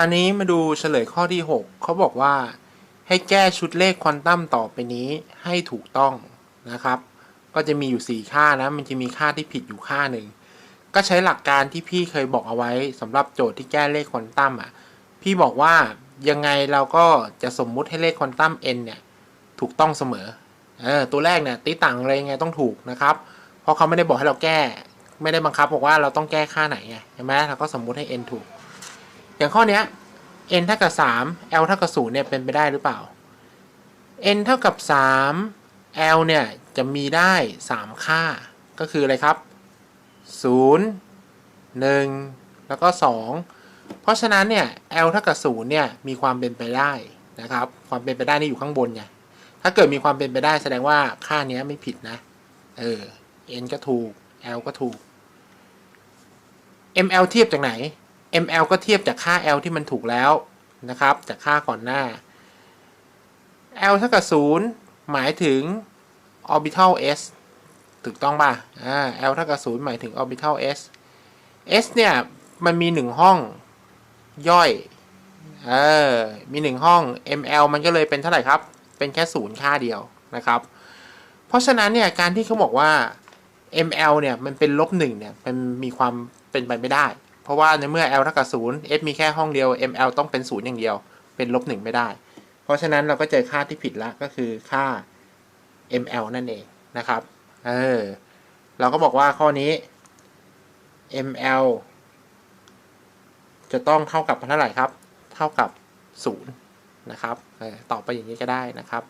ตอนนี้มาดูเฉลยข้อที่ 6 เขาบอกว่า ให้แก้ชุดเลขควอนตัมต่อไปนี้ให้ถูกต้องนะครับ ก็จะมีอยู่ 4 ค่านะ มันจะมีค่าที่ผิดอยู่ค่าหนึ่ง ก็ใช้หลักการที่พี่เคยบอกเอาไว้สำหรับโจทย์ที่แก้เลขควอนตัมอะ พี่บอกว่ายังไงเราก็จะสมมุติให้เลขควอนตัม n เนี่ยถูกต้องเสมอเออตัวแรกเนี่ยตีต่างอะไรยังไงต้องถูกนะครับ เพราะเขาไม่ได้บอกให้เราแก้ ไม่ได้บังคับบอกว่าเราต้องแก้ค่าไหนไงเห็นไหมเราก็สมมุติให้ n ถูก อย่างข้อเนี้ย n เท่ากับ 3 l เท่ากับ0เนี่ยเป็นไปได้หรือเปล่า n เท่ากับ 3 l เนี่ยจะมีได้ 3 ค่า ก็คืออะไรครับ 0 1 แล้วก็ 2 เพราะฉะนั้นเนี่ย l เท่ากับ0เนี่ยมีความเป็นไปได้นะครับ ความเป็นไปได้นี่อยู่ข้างบนไง ถ้าเกิดมีความเป็นไปได้แสดงว่าค่าเนี้ยไม่ผิดนะ เออ n ก็ถูก l ก็ถูก ml เทียบจากไหน ml ก็เทียบจากค่า l ที่มันถูกแล้วนะครับ จากค่าก่อนหน้า l เท่ากับ 0 หมายถึง orbital s ถูกต้องป่ะอ่า l เท่ากับ 0 หมายถึง orbital s s เนี่ย มันมีหนึ่งห้องย่อยเออมีหนึ่งห้อง ml มันก็เลยเป็นเท่าไหร่ครับ เป็นแค่ศูนย์ค่าเดียวนะครับ เพราะฉะนั้นเนี่ย การที่เขาบอกว่า ml เนี่ย มันเป็นลบหนึ่งเนี่ย มันมีความเป็นไปไม่ได้ เพราะว่าในเมื่อ l เท่ากับศูนย์ s มีแค่ห้องเดียว ml ต้องเป็นศูนย์อย่างเดียว เป็นลบหนึ่งไม่ได้ เพราะฉะนั้นเราก็เจอค่าที่ผิดละก็คือค่า ml นั่นเองนะครับ เออ เราก็บอกว่าข้อนี้ ml จะต้องเท่ากับเท่าไหร่ครับ เท่ากับศูนะครับออตอบไปอย่างนี้ก็ได้นะครับ